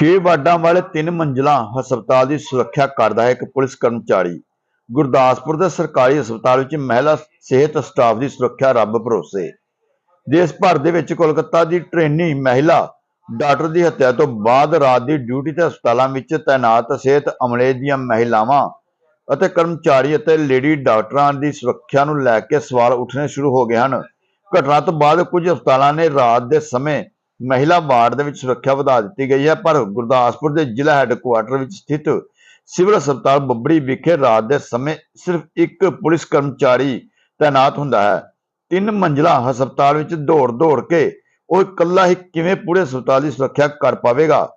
ਛੇ ਵਾਰਡਾਂ ਵਾਲੇ ਤਿੰਨ ਮੰਜ਼ਲਾ ਹਸਪਤਾਲ ਦੀ ਸੁਰੱਖਿਆ ਕਰਦਾ ਹੈ ਇੱਕ ਪੁਲਿਸ ਕਰਮਚਾਰੀ। ਗੁਰਦਾਸਪੁਰ ਦੇ ਸਰਕਾਰੀ ਹਸਪਤਾਲ ਵਿੱਚ ਮਹਿਲਾ ਸਿਹਤ ਸਟਾਫ ਦੀ ਸੁਰੱਖਿਆ ਰੱਬ ਭਰੋਸੇ। ਦੇਸ਼ ਭਰ ਦੇ ਵਿੱਚ ਕੋਲਕਾਤਾ ਦੀ ਟ੍ਰੇਨੀ ਮਹਿਲਾ ਡਾਕਟਰ ਦੀ ਹੱਤਿਆ ਤੋਂ ਬਾਅਦ ਰਾਤ ਦੀ ਡਿਊਟੀ ਤੇ ਹਸਪਤਾਲਾਂ ਵਿੱਚ ਤਾਇਨਾਤ ਸਿਹਤ ਅਮਲੇ ਦੀਆਂ ਮਹਿਲਾਵਾਂ ਅਤੇ ਕਰਮਚਾਰੀ ਅਤੇ ਲੇਡੀ ਡਾਕਟਰਾਂ ਦੀ ਸੁਰੱਖਿਆ ਨੂੰ ਲੈ ਕੇ ਸਵਾਲ ਉੱਠਣੇ ਸ਼ੁਰੂ ਹੋ ਗਏ ਹਨ। ਘਟਨਾ ਤੋਂ ਬਾਅਦ ਕੁਝ ਹਸਪਤਾਲਾਂ ਨੇ ਰਾਤ ਦੇ ਸਮੇਂ ਮਹਿਲਾ ਵਾਰਡ ਦੇ ਵਿੱਚ ਸੁਰੱਖਿਆ ਵਧਾ ਦਿੱਤੀ ਗਈ ਹੈ, ਪਰ ਗੁਰਦਾਸਪੁਰ ਦੇ ਜ਼ਿਲ੍ਹਾ ਹੈੱਡਕੁਆਰਟਰ ਵਿੱਚ ਸਥਿਤ ਸਿਵਲ ਹਸਪਤਾਲ ਬੱਬੜੀ ਵਿਖੇ ਰਾਤ ਦੇ ਸਮੇਂ ਸਿਰਫ ਇੱਕ ਪੁਲਿਸ ਕਰਮਚਾਰੀ ਤਾਇਨਾਤ ਹੁੰਦਾ ਹੈ। ਤਿੰਨ ਮੰਜ਼ਲਾ ਹਸਪਤਾਲ ਵਿੱਚ ਦੌੜ-ਦੌੜ ਕੇ ਉਹ ਇਕੱਲਾ ਹੀ ਕਿਵੇਂ ਪੂਰੇ ਹਸਪਤਾਲ ਦੀ ਸੁਰੱਖਿਆ ਕਰ ਪਾਵੇਗਾ?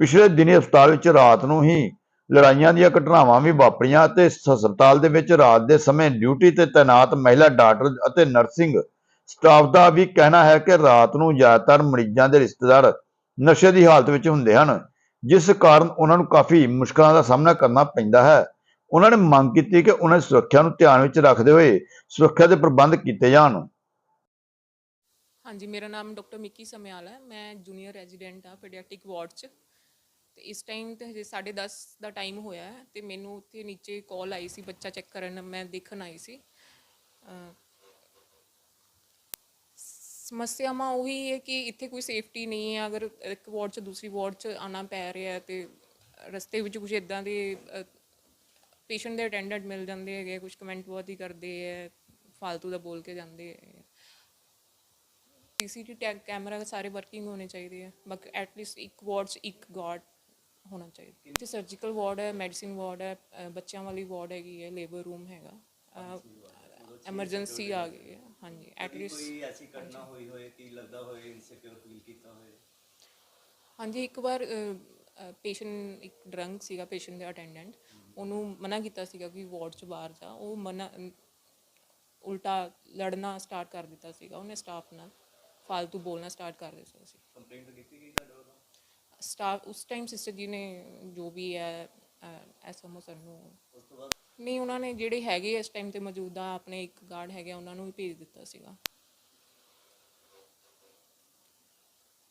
ਪਿਛਲੇ ਦਿਨੀ ਹਸਪਤਾਲ ਵਿੱਚ ਰਾਤ ਨੂੰ ਹੀ ਲੜਾਈਆਂ ਦੀਆਂ ਘਟਨਾਵਾਂ ਵੀ ਵਾਪਰੀਆਂ ਅਤੇ ਹਸਪਤਾਲ ਦੇ ਵਿੱਚ ਰਾਤ ਦੇ ਸਮੇਂ ਡਿਊਟੀ ਤੇ ਤਾਇਨਾਤ ਮਹਿਲਾ ਡਾਕਟਰ ਅਤੇ ਨਰਸਿੰਗ ਸਟਾਫ ਦਾ ਵੀ ਕਹਿਣਾ ਹੈ ਕਿ ਰਾਤ ਨੂੰ ਜ਼ਿਆਦਾਤਰ ਮਰੀਜ਼ਾਂ ਦੇ ਰਿਸ਼ਤੇਦਾਰ ਨਸ਼ੇ ਦੀ ਹਾਲਤ ਵਿੱਚ ਹੁੰਦੇ ਹਨ, ਜਿਸ ਕਾਰਨ ਉਹਨਾਂ ਨੂੰ ਕਾਫੀ ਮੁਸ਼ਕਲਾਂ ਦਾ ਸਾਹਮਣਾ ਕਰਨਾ ਪੈਂਦਾ ਹੈ। ਉਹਨਾਂ ਨੇ ਮੰਗ ਕੀਤੀ ਕਿ ਉਹਨਾਂ ਦੀ ਸੁਰੱਖਿਆ ਨੂੰ ਧਿਆਨ ਵਿੱਚ ਰੱਖਦੇ ਹੋਏ ਸੁਰੱਖਿਆ ਦੇ ਪ੍ਰਬੰਧ ਕੀਤੇ ਜਾਣ। ਹਾਂਜੀ, ਮੇਰਾ ਨਾਮ ਡਾਕਟਰ ਮਿੱਕੀ ਸਮਿਆਲ ਹੈ। ਮੈਂ ਜੂਨੀਅਰ ਰੈਜ਼ੀਡੈਂਟ ਆ ਪੀਡੀਆਟ੍ਰਿਕ ਵਾਰਡ 'ਚ। ਤੇ ਇਸ ਟਾਈਮ ਤੇ ਹਜੇ 10:30 ਦਾ ਟਾਈਮ ਹੋਇਆ ਹੈ ਤੇ ਮੈਨੂੰ ਉੱਥੇ ਨੀਚੇ ਕਾਲ ਆਈ ਸੀ, ਬੱਚਾ ਚੈੱਕ ਕਰਨ, ਮੈਂ ਦੇਖਣ ਆਈ ਸੀ। ਅਹ ਸਮੱਸਿਆਵਾਂ ਉਹੀ ਹੈ ਕਿ ਇੱਥੇ ਕੋਈ ਸੇਫਟੀ ਨਹੀਂ ਹੈ, ਅਗਰ ਇੱਕ ਵਾਰਡ 'ਚ ਦੂਸਰੀ ਵਾਰਡ 'ਚ ਆਣਾ ਪੈ ਰਿਹਾ ਹੈ ਤੇ ਰਸਤੇ ਵਿੱਚ ਕੁਝ ਇਦਾਂ ਦੇ ਪੇਸ਼ੈਂਟ ਦੇ ਅਟੈਂਡੈਂਟ ਮਿਲ ਜਾਂਦੇ ਹੈਗੇ ਕੁਝ ਕਮੈਂਟ ਬਹੁਤ ਹੀ ਕਰਦੇ ਹੈ ਫालतू ਦਾ ਬੋਲ ਕੇ ਜਾਂਦੇ ਹੈ ਸੀਸੀਟੀ ਟੈਗ ਕੈਮਰਾ ਸਾਰੇ ਵਰਕਿੰਗ ਹੋਣੇ ਚਾਹੀਦੇ ਆ ਬਟ ਐਟਲੀਸਟ ਇੱਕ ਵਾਰਡ 'ਚ ਇੱਕ ਗਾਰਡ ਹੋਣਾ ਚਾਹੀਦਾ। ਇੱਥੇ ਸਰਜੀਕਲ ਵਾਰਡ ਹੈ ਮੈਡੀਸਿਨ ਵਾਰਡ ਹੈ ਬੱਚਿਆਂ ਵਾਲੀ ਵਾਰਡ ਹੈਗੀ ਹੈ ਲੇਬਰ ਰੂਮ ਹੈਗਾ। ਐਮਰਜੈਂਸੀ ਆ ਗਈ ਹੈ। ਹਾਂਜੀ ਐਟਲੀਸਟ ਕੋਈ ਐਸੀ ਘਟਨਾ ਹੋਈ ਹੋਏ ਕਿ ਲੱਗਦਾ ਹੋਏ ਇਨਸਿਕਿਉਰ ਫੀਲ ਕੀਤਾ ਹੋਏ? ਹਾਂਜੀ ਇੱਕ ਵਾਰ ਪੇਸ਼ੈਂਟ ਇੱਕ ਡਰੰਕ ਸੀਗਾ ਪੇਸ਼ੈਂਟ ਦੇ ਅਟੈਂਡੈਂਟ ਉਹਨੂੰ ਮਨਾ ਕੀਤਾ ਸੀਗਾ ਕਿ ਵਾਰਡ 'ਚ ਬਾਹਰ ਜਾ। ਉਹ ਮਨਾ ਉਲਟਾ ਲੜਨਾ ਸਟਾਰਟ ਕਰ ਦਿੱਤਾ ਸੀਗਾ। ਉਹਨੇ ਸਟਾਫ ਨਾਲ ਫालतू ਬੋਲਣਾ ਸਟਾਰਟ ਕਰ ਦਿੱਤਾ ਸੀ। ਕੰਪਲੇਂਟ ਕੀਤੀ ਗਈ ਤੁਹਾਡੇ ਵੱਲੋਂ? ਸਟਾਫ ਉਸ ਟਾਈਮ ਸਿਸਟਰ ਜੀ ਨੇ ਜੋ ਵੀ ਹੈ ਐਸਐਮਓ ਸਰ ਨੂੰ ਉਸ ਤੋਂ ਬਾਅਦ ਨਹੀਂ, ਉਹਨਾਂ ਨੇ ਜਿਹੜੇ ਹੈਗੇ ਇਸ ਟਾਈਮ ਤੇ ਮੌਜੂਦਾ ਆਪਣੇ ਇੱਕ ਗਾਰਡ ਹੈਗਾ ਉਹਨਾਂ ਨੂੰ ਵੀ ਭੇਜ ਦਿੱਤਾ ਸੀਗਾ।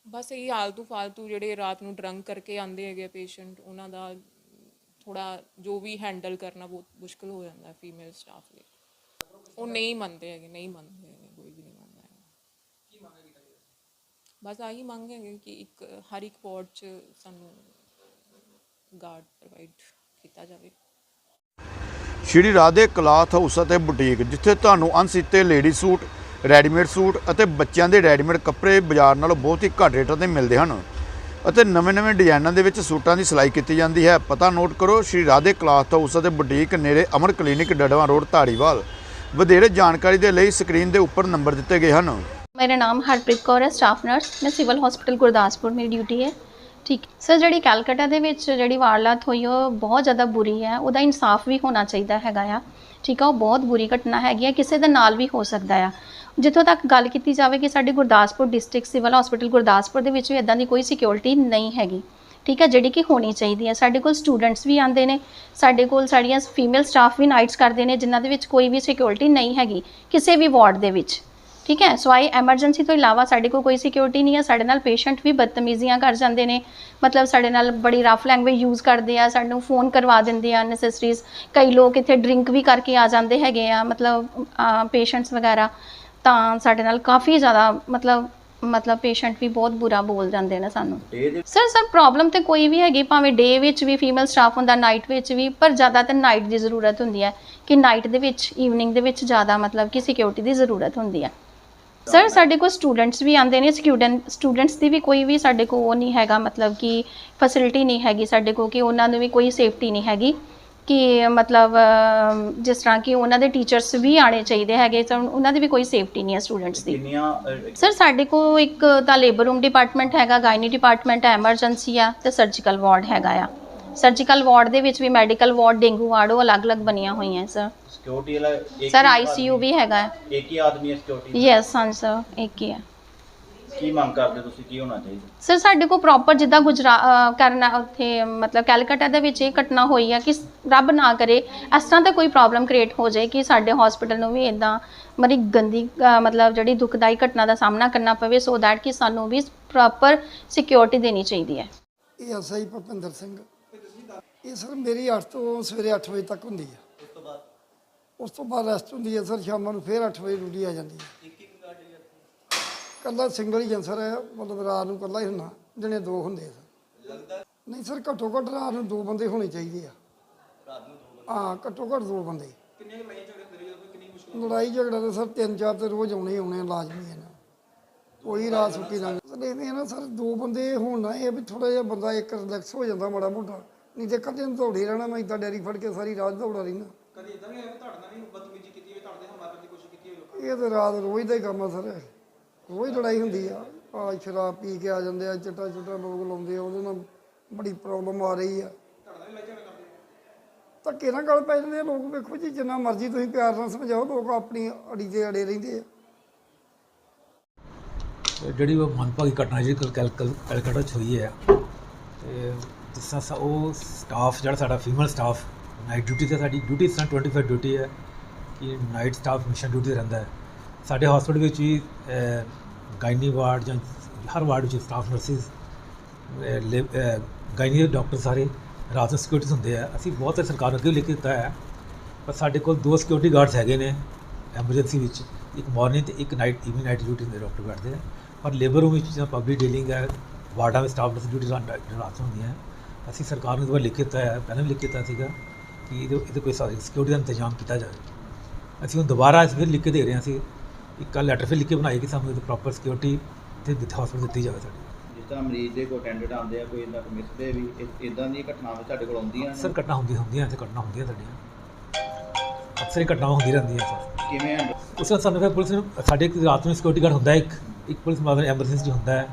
ਬਸ ਇਹ ਆਲਤੂ ਫਾਲਤੂ ਜਿਹੜੇ ਰਾਤ ਨੂੰ ਡਰੰਕ ਕਰਕੇ ਆਉਂਦੇ ਹੈਗੇ ਪੇਸ਼ੈਂਟ ਉਹਨਾਂ ਦਾ ਥੋੜਾ ਜੋ ਵੀ ਹੈਂਡਲ ਕਰਨਾ ਬਹੁਤ ਮੁਸ਼ਕਲ ਹੋ ਜਾਂਦਾ ਫੀਮੇਲ ਸਟਾਫ ਲਈ। ਉਹ ਨਹੀਂ ਮੰਨਦੇ ਹੈਗੇ, ਨਹੀਂ ਮੰਨਦੇ ਹੈਗੇ, ਕੋਈ ਵੀ ਨਹੀਂ ਮੰਨਦਾ ਹੈਗਾ। ਬਸ ਆਹੀ ਮੰਗ ਹੈਗੇ ਕਿ ਇੱਕ, ਹਰ ਇੱਕ ਵਾਰਡ 'ਚ ਸਾਨੂੰ ਗਾਰਡ ਪ੍ਰੋਵਾਈਡ ਕੀਤਾ ਜਾਵੇ। ਸ਼੍ਰੀ ਰਾਧੇ ਕਲਾਥ ਹਾਊਸ ਅਤੇ ਬੁਟੀਕ, ਜਿੱਥੇ ਤੁਹਾਨੂੰ ਅਣਸੀਤੇ ਲੇਡੀ ਸੂਟ, ਰੈਡੀਮੇਡ ਸੂਟ ਅਤੇ ਬੱਚਿਆਂ ਦੇ ਰੈਡੀਮੇਡ ਕੱਪੜੇ ਬਾਜ਼ਾਰ ਨਾਲੋਂ ਬਹੁਤ ਹੀ ਘੱਟ ਰੇਟਾਂ ਤੇ ਮਿਲਦੇ ਹਨ ਅਤੇ ਨਵੇਂ-ਨਵੇਂ ਡਿਜ਼ਾਈਨਾਂ ਦੇ ਵਿੱਚ ਸੂਟਾਂ ਦੀ ਸਿਲਾਈ ਕੀਤੀ ਜਾਂਦੀ ਹੈ। ਪਤਾ ਨੋਟ ਕਰੋ, ਸ਼੍ਰੀ ਰਾਧੇ ਕਲਾਥ ਹਾਊਸ ਅਤੇ ਬੁਟੀਕ ਨੇੜੇ ਅਮਰ ਕਲੀਨਿਕ ਡੜਵਾ ਰੋਡ, ਧਾਰੀਵਾਲ। ਵਧੇਰੇ ਜਾਣਕਾਰੀ ਦੇ ਲਈ ਸਕਰੀਨ ਦੇ ਉੱਪਰ ਨੰਬਰ ਦਿੱਤੇ ਗਏ ਹਨ। ਮੇਰਾ ਨਾਮ ਹਰਪ੍ਰੀਤ ਕੌਰ ਹੈ, ਸਟਾਫ ਨਰਸ। ਮੈਂ ਸਿਵਲ ਹਸਪੀਟਲ ਗੁਰਦਾਸਪੁਰ, ਮੇਰੀ ਡਿਊਟੀ ਹੈ। ਠੀਕ। ਸਰ ਜਿਹੜੀ ਕੈਲਕਟਾ ਦੇ ਵਿੱਚ ਜਿਹੜੀ ਵਾਰਦਾਤ ਹੋਈ, ਉਹ ਬਹੁਤ ਜ਼ਿਆਦਾ ਬੁਰੀ ਹੈ। ਉਹਦਾ ਇਨਸਾਫ ਵੀ ਹੋਣਾ ਚਾਹੀਦਾ ਹੈਗਾ ਆ। ਠੀਕ ਆ, ਉਹ ਬਹੁਤ ਬੁਰੀ ਘਟਨਾ ਹੈਗੀ ਆ। ਕਿਸੇ ਦੇ ਨਾਲ ਵੀ ਹੋ ਸਕਦਾ ਆ। ਜਿੱਥੋਂ ਤੱਕ ਗੱਲ ਕੀਤੀ ਜਾਵੇ ਕਿ ਸਾਡੇ Gurdaspur district civil hospital Gurdaspur ਦੇ ਵਿੱਚ ਵੀ ਇਦਾਂ ਦੀ ਕੋਈ ਸਿਕਿਉਰਿਟੀ ਨਹੀਂ ਹੈਗੀ। ਠੀਕ ਹੈ ਜਿਹੜੀ ਕਿ ਹੋਣੀ ਚਾਹੀਦੀ ਹੈ ਸਾਡੇ ਕੋਲ ਸਟੂਡੈਂਟਸ ਵੀ ਆਉਂਦੇ ਨੇ। ਸਾਡੇ ਕੋਲ ਸਾਡੀਆਂ ਫੀਮੇਲ ਸਟਾਫ ਵੀ ਨਾਈਟਸ ਕਰਦੇ ਨੇ, ਜਿਨ੍ਹਾਂ ਦੇ ਵਿੱਚ ਕੋਈ ਵੀ ਸਿਕਿਉਰਿਟੀ ਨਹੀਂ ਹੈਗੀ, ਕਿਸੇ ਵੀ ਵਾਰਡ ਦੇ ਵਿੱਚ। ਠੀਕ ਹੈ? ਸੋ ਆਈ ਐਮਰਜੈਂਸੀ ਤੋਂ ਇਲਾਵਾ ਸਾਡੇ ਕੋਲ ਕੋਈ ਸਿਕਿਉਰਿਟੀ ਨਹੀਂ ਹੈ। ਸਾਡੇ ਨਾਲ ਪੇਸ਼ੈਂਟ ਵੀ ਬਦਤਮੀਜ਼ੀਆਂ ਕਰ ਜਾਂਦੇ ਨੇ। ਮਤਲਬ ਸਾਡੇ ਨਾਲ ਬੜੀ ਰਫ ਲੈਂਗੁਏਜ ਯੂਜ਼ ਕਰਦੇ ਆ। ਸਾਨੂੰ ਫੋਨ ਕਰਵਾ ਦਿੰਦੇ ਆ ਨੈਸੈਸਰੀਜ਼ ਕਈ ਲੋਕ ਇੱਥੇ ਡਰਿੰਕ ਵੀ ਕਰਕੇ ਆ ਜਾਂਦੇ ਹੈਗੇ ਆ ਮਤਲਬ ਪੇਸ਼ੈਂਟਸ ਵਗੈਰਾ। ਤਾਂ ਸਾਡੇ ਨਾਲ ਕਾਫੀ ਜ਼ਿਆਦਾ ਮਤਲਬ ਮਤਲਬ ਪੇਸ਼ੈਂਟ ਵੀ ਬਹੁਤ ਬੁਰਾ ਬੋਲ ਜਾਂਦੇ ਨੇ ਸਾਨੂੰ। ਸਰ ਸਰ ਪ੍ਰੋਬਲਮ ਤੇ ਕੋਈ ਵੀ ਹੈਗੀ ਭਾਵੇਂ ਡੇ ਵਿੱਚ ਵੀ ਫੀਮੇਲ ਸਟਾਫ ਹੁੰਦਾ ਨਾਈਟ ਵਿੱਚ ਵੀ ਪਰ ਜ਼ਿਆਦਾਤਰ ਨਾਈਟ ਦੀ ਜ਼ਰੂਰਤ ਹੁੰਦੀ ਹੈ। ਕਿ ਨਾਈਟ ਦੇ ਵਿੱਚ ਈਵਨਿੰਗ ਦੇ ਵਿੱਚ ਜ਼ਿਆਦਾ ਮਤਲਬ ਕਿ ਸਿਕਿਉਰਿਟੀ ਦੀ ਜ਼ਰੂਰਤ ਹੁੰਦੀ ਹੈ। ਸਰ ਸਾਡੇ ਕੋਲ ਸਟੂਡੈਂਟਸ ਵੀ ਆਉਂਦੇ ਨੇ ਸਟੂਡੈਂਟ ਸਟੂਡੈਂਟਸ ਦੀ ਵੀ ਕੋਈ ਵੀ ਸਾਡੇ ਕੋਲ ਉਹ ਨਹੀਂ ਹੈਗਾ ਮਤਲਬ ਕਿ ਫੈਸਿਲਿਟੀ ਨਹੀਂ ਹੈਗੀ ਸਾਡੇ ਕੋਲ ਕਿ ਉਹਨਾਂ ਨੂੰ ਵੀ ਕੋਈ ਸੇਫਟੀ ਨਹੀਂ ਹੈਗੀ। ਕਿ ਮਤਲਬ ਜਿਸ ਤਰ੍ਹਾਂ ਕਿ ਉਹਨਾਂ ਦੇ ਟੀਚਰਸ ਵੀ ਆਣੇ ਚਾਹੀਦੇ ਹੈਗੇ ਤਾਂ ਉਹਨਾਂ ਦੀ ਵੀ ਕੋਈ ਸੇਫਟੀ ਨਹੀਂ ਹੈ ਸਟੂਡੈਂਟਸ ਦੀ। ਕਿੰਨੀਆਂ ਸਰ ਸਾਡੇ ਕੋਲ ਇੱਕ ਤਾਂ ਲੇਬਰ ਰੂਮ ਡਿਪਾਰਟਮੈਂਟ ਹੈਗਾ ਗਾਇਨੀ ਡਿਪਾਰਟਮੈਂਟ ਹੈ ਐਮਰਜੈਂਸੀ ਆ ਤੇ ਸਰਜੀਕਲ ਵਾਰਡ ਹੈਗਾ ਆ। ਸਰਜੀਕਲ ਵਾਰਡ ਦੇ ਵਿੱਚ ਵੀ ਮੈਡੀਕਲ ਵਾਰਡ ਡੇਂਗੂ ਵਾਰਡ ਉਹ ਅਲੱਗ-ਅਲੱਗ ਬਣੀਆਂ ਹੋਈਆਂ ਸਰ ਸਿਕਿਉਰਿਟੀ ਵਾਲਾ ਇੱਕ ਸਰ ਆਈਸੀਯੂ ਆਦਮੀ- ਵੀ ਹੈਗਾ ਇੱਕ ਹੀ ਆਦਮੀ ਹੈ ਸਿਕਿਉਰਿਟੀ ਯੈਸ ਹਾਂ ਸਰ ਇੱਕ ਹੀ ਹੈ। ਕੀ ਮੰਗ ਕਰਦੇ ਤੁਸੀਂ? ਕੀ ਹੋਣਾ ਚਾਹੀਦਾ? ਸਰ ਸਾਡੇ ਕੋਲ ਪ੍ਰੋਪਰ ਜਿੱਦਾਂ ਗੁਜਰਾ ਕਰਨਾ ਉੱਥੇ ਮਤਲਬ ਕੈਲਕਟਾ ਦੇ ਵਿੱਚ ਇਹ ਘਟਨਾ ਹੋਈ ਆ ਕਿ ਸ- ਰੱਬ ਨਾ ਕਰੇ ਇਸ ਤਰ੍ਹਾਂ ਦਾ ਕੋਈ ਪ੍ਰੋਬਲਮ ਕ੍ਰੀਏਟ ਹੋ ਜਾਏ ਕਿ ਸਾਡੇ ਹਸਪੀਟਲ ਨੂੰ ਵੀ ਇਦਾਂ ਮਰੀ ਗੰਦੀ ਮਤਲਬ ਜਿਹੜੀ ਦੁਖਦਾਈ ਘਟਨਾ ਦਾ ਸਾਹਮਣਾ ਕਰਨਾ ਪਵੇ ਸੋ ਦੈਟ ਕਿ ਸਾਨੂੰ ਵੀ ਪ੍ਰੋਪਰ ਸਿਕਿਉਰਿਟੀ ਦੇਣੀ ਚਾਹੀਦੀ ਹੈ। ਇਹ ਐਸਆਈ ਭੁਪਿੰਦਰ ਸਿੰਘ। ਇਹ ਸਰ ਮੇਰੀ 8 ਤੋਂ ਸਵੇਰੇ 8 ਵਜੇ ਤੱਕ ਹੁੰਦੀ ਹੈ ਉਸ ਤੋਂ ਬਾਅਦ? ਉਸ ਤੋਂ ਬਾਅਦ ਰੈਸਟ ਹੁੰਦੀ ਹੈ ਸਰ ਸ਼ਾਮਾਂ ਨੂੰ ਫੇਰ 8 ਵਜੇ ਡਿਊਟੀ ਆ ਜਾਂਦੀ ਹੈ ਇੱਕ ਇੱਕ ਗਾੜੀ ਕੱਲਾ ਸਿੰਗਲ ਹੀ ਸਰ ਹੈ ਮਤਲਬ ਰਾਤ ਨੂੰ ਕੱਲਾ ਹੀ ਹੁੰਦਾ ਦਿਨੇ ਦੋ ਹੁੰਦੇ ਆ ਸਰ। ਲੱਗਦਾ? ਨਹੀਂ ਸਰ ਘੱਟੋ ਘੱਟ ਰਾਤ ਨੂੰ ਦੋ ਬੰਦੇ ਹੋਣੇ ਚਾਹੀਦੇ ਆ। ਰਾਤ ਨੂੰ ਦੋ ਬੰਦੇ? ਹਾਂ ਘੱਟੋ ਘੱਟ ਦੋ ਬੰਦੇ। ਲੜਾਈ ਝਗੜਾ ਤਾਂ ਸਰ ਤਿੰਨ ਚਾਰ ਤੇ ਰੋਜ਼ ਆਉਣੇ ਹੀ ਆਉਣੇ ਆ, ਲਾਜ਼ਮੀ ਹੈ ਨਾ। ਕੋਈ ਰਾਤ ਸੁੱਕੀ ਨਾ ਆ ਨਾ ਸਰ ਦੋ ਬੰਦੇ ਹੋਣ ਇਹ ਵੀ ਥੋੜਾ ਜਿਹਾ ਬੰਦਾ ਇੱਕ ਰਿਲੈਕਸ ਹੋ ਜਾਂਦਾ ਮਾੜਾ ਮੋਟਾ। ਨਹੀਂ ਤੇ ਕਦੇ ਨੂੰ ਦੌੜੇ ਰਹਿਣਾ ਮੈਂ ਇਦਾਂ ਡੈਰੀ ਫੜ ਕੇ ਸਾਰੀ ਰਾਤ ਦੌੜਾ ਰਹਿਣਾ ਕਦੀ ਇਦਾਂ ਵੀ ਹੋਇਆ ਵੀ ਤੁਹਾਡੇ ਨਾਲ ਵੀ ਬਦਤਮੀਜ਼ੀ ਕੀਤੀ ਹੋਵੇ ਤੁਹਾਡੇ ਤੇ ਹਮਲਾ ਕਰਨ ਦੀ ਕੋਸ਼ਿਸ਼ ਕੀਤੀ ਹੋਵੇ? ਇਹ ਤਾਂ ਰਾਤ ਰੋਜ਼ ਦਾ ਹੀ ਕੰਮ ਆ ਸਰ। ਰੋਜ਼ ਲੜਾਈ ਹੁੰਦੀ ਆ। ਆ ਸ਼ਰਾਬ ਪੀ ਕੇ ਆ ਜਾਂਦੇ ਆ ਚਿੱਟਾ ਚੁੱਟਾ ਲੋਕ ਲਾਉਂਦੇ ਆ ਉਹਦੇ ਨਾਲ ਬੜੀ ਪ੍ਰੋਬਲਮ ਆ ਰਹੀ ਆ। ਤੁਹਾਡੇ ਨਾਲ ਵੀ ਲੈ ਝਗੜਾ ਕਰਦੇ ਆ। ਧੱਕੇ ਨਾਲ ਗੱਲ ਪੈ ਜਾਂਦੇ ਆ ਲੋਕ ਵੇਖੋ ਜੀ ਜਿੰਨਾ ਮਰਜ਼ੀ ਤੁਸੀਂ ਪਿਆਰ ਨਾਲ ਸਮਝਾਓ ਲੋਕ ਆਪਣੀ ਅੜੀ ਤੇ ਅੜੇ ਰਹਿੰਦੇ ਆ। ਜਿਹੜੀ ਉਹ ਮਨਭਾਗੀ ਘਟਨਾ ਜਿਹੜੀ ਕੱਲ ਕੈਲ ਕੈਲ- ਕੈਲਕੱਤਾ 'ਚ ਹੋਈ ਹੈ ਤੇ ਜਿਸ ਤਰ੍ਹਾਂ ਉਹ ਸਟਾਫ ਜਿਹੜਾ ਸਾਡਾ ਫੀਮੇਲ ਸਟਾਫ ਨਾਈਟ ਡਿਊਟੀ ਤੇ ਸਾਡੀ ਡਿਊਟੀ ਇਸ ਤਰ੍ਹਾਂ 25 ਡਿਊਟੀ ਹੈ ਕਿ ਨਾਈਟ ਸਟਾਫ ਮਿਸ਼ਨ ਡਿਊਟੀ ਤੇ ਰਹਿੰਦਾ ਹੈ। ਸਾਡੇ ਹਸਪੀਟਲ ਵਿੱਚ ਵੀ ਗਾਇਨੀ ਵਾਰਡ ਜਾਂ ਹਰ ਵਾਰਡ ਵਿੱਚ ਸਟਾਫ ਨਰਸਿਸ ਗਾਇਨੀ ਦੇ ਡਾਕਟਰ ਸਾਰੇ ਰਾਤ ਨੂੰ ਸਿਕਿਉਰਿਟੀ ਹੁੰਦੇ ਆ। ਅਸੀਂ ਬਹੁਤ ਸਰਕਾਰ ਨੂੰ ਅੱਗੇ ਵੀ ਲਿਖ ਕੇ ਦਿੱਤਾ ਹੈ, ਪਰ ਸਾਡੇ ਕੋਲ ਦੋ ਸਿਕਿਉਰਿਟੀ ਗਾਰਡਸ ਹੈਗੇ ਨੇ ਐਮਰਜੈਂਸੀ ਵਿੱਚ, ਇੱਕ ਮਾਰਨਿੰਗ ਤੇ ਇੱਕ ਨਾਈਟ ਈਵਨਿੰਗ ਨਾਈਟ ਡਿਊਟੀ ਦੇ ਡਾਕਟਰ ਬੈਠਦੇ ਆ ਪਰ ਲੇਬਰ ਰੂਮ ਵਿੱਚ ਜਾਂ ਪਬਲਿਕ ਡੀਲਿੰਗ ਹੈ, ਵਾਰਡਾਂ ਵਿੱਚ ਸਟਾਫ ਡਿਊਟੀ ਰਾਤ ਹੁੰਦੀਆਂ। ਅਸੀਂ ਸਰਕਾਰ ਨੂੰ ਦੁਬਾਰਾ ਲਿਖ ਕੇ ਦਿੱਤਾ ਹੈ ਪਹਿਲਾਂ ਵੀ ਲਿਖ ਕੇ ਦਿੱਤਾ ਸੀਗਾ ਕਿ ਇਹਦੇ ਇਹਦੇ ਕੋਈ ਸਿਕਿਉਰਿਟੀ ਦਾ ਇੰਤਜ਼ਾਮ ਕੀਤਾ ਜਾਵੇ। ਅਸੀਂ ਹੁਣ ਦੁਬਾਰਾ ਇਸ ਫਿਰ ਲਿਖ ਕੇ ਦੇ ਰਹੇ ਹਾਂ ਅਸੀਂ। ਇੱਕ ਲੈਟਰ ਫਿਰ ਲਿਖ ਕੇ ਬਣਾਈ ਕਿ ਸਾਨੂੰ ਇਹਦੀ ਪ੍ਰੋਪਰ ਸਿਕਿਉਰਿਟੀ ਤੇ ਹਸਪੀਟਲ ਦਿੱਤੀ ਜਾਵੇ ਸਾਡੀ। ਤਰ੍ਹਾਂ ਮਰੀਜ਼ ਦੇ ਕੋਈ ਅਟੈਂਡੈਂਟ ਆਉਂਦੇ ਆ ਕੋਈ ਇਦਾਂ ਮਿਸਦੇ ਵੀ ਇਦਾਂ ਦੀਆਂ ਘਟਨਾਵਾਂ ਸਾਡੇ ਕੋਲ ਆਉਂਦੀਆਂ ਨੇ? ਅਕਸਰ ਘਟਨਾ ਹੁੰਦੀ ਹੁੰਦੀਆਂ ਇੱਥੇ ਘਟਨਾ ਹੁੰਦੀਆਂ ਸਾਡੀਆਂ। ਅਕਸਰ ਘਟਨਾਵਾਂ ਹੁੰਦੀ ਰਹਿੰਦੀਆਂ ਸਰ ਕਿਵੇਂ ਉਸ ਫਿਰ ਪੁਲਿਸ ਨੂੰ ਸਾਡੇ ਇੱਕ ਰਾਤ ਨੂੰ ਸਿਕਿਉਰਿਟੀ ਗਾਰਡ ਹੁੰਦਾ ਹੈ ਇੱਕ। ਇੱਕ ਪੁਲਿਸ ਮੁਲਾਜ਼ਮ ਐਮਰਜੈਂਸੀ ਹੁੰਦਾ ਹੈ।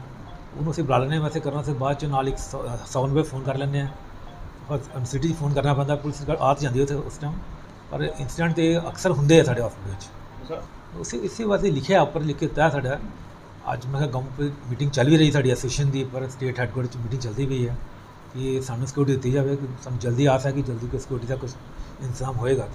ਉਹਨੂੰ ਅਸੀਂ ਬੁਲਾ ਲੈਂਦੇ ਹਾਂ ਵੈਸੇ ਕਰਨਾ ਅਸੀਂ ਬਾਅਦ ਚ ਨਾਲ ਇੱਕ ਸੌਨ ਵੇ ਫੋਨ ਕਰ ਲੈਂਦੇ ਹਾਂ। ਸਿਟੀ 'ਚ ਫੋਨ ਕਰਨਾ ਪੈਂਦਾ ਪੁਲਿਸ ਗਾਰਡ ਆ ਜਾਂਦੀ ਉੱਥੇ ਉਸ ਟਾਈਮ ਪਰ ਇਨਸੀਡੈਂਟ ਤੇ ਅਕਸਰ ਹੁੰਦੇ ਆ ਸਾਡੇ ਹਸਪੀਟਲ ਵਿੱਚ। ਉਸੇ ਇਸੇ ਵਾਸਤੇ ਲਿਖਿਆ ਉੱਪਰ ਲਿਖ ਕੇ ਦਿੱਤਾ ਸਾਡਾ। ਅੱਜ ਮੈਂ ਕਿਹਾ ਗਮ ਮੀਟਿੰਗ ਚੱਲ ਵੀ ਰਹੀ ਸਾਡੀ ਐਸੋਸੀਏਸ਼ਨ ਦੀ ਪਰ ਸਟੇਟ ਹੈਡਕੁਆਟਰ 'ਚ ਮੀਟਿੰਗ ਚੱਲਦੀ ਪਈ ਹੈ। ਕਿ ਸਾਨੂੰ ਸਿਕਿਉਰਿਟੀ ਦਿੱਤੀ ਜਾਵੇ ਕਿ ਸਾਨੂੰ ਜਲਦੀ ਆਸ ਹੈ ਕਿ ਜਲਦੀ ਕੋਈ ਸਿਕਿਉਰਿਟੀ ਦਾ ਕੁਝ ਇੰਤਜ਼ਾਮ ਹੋਏਗਾ।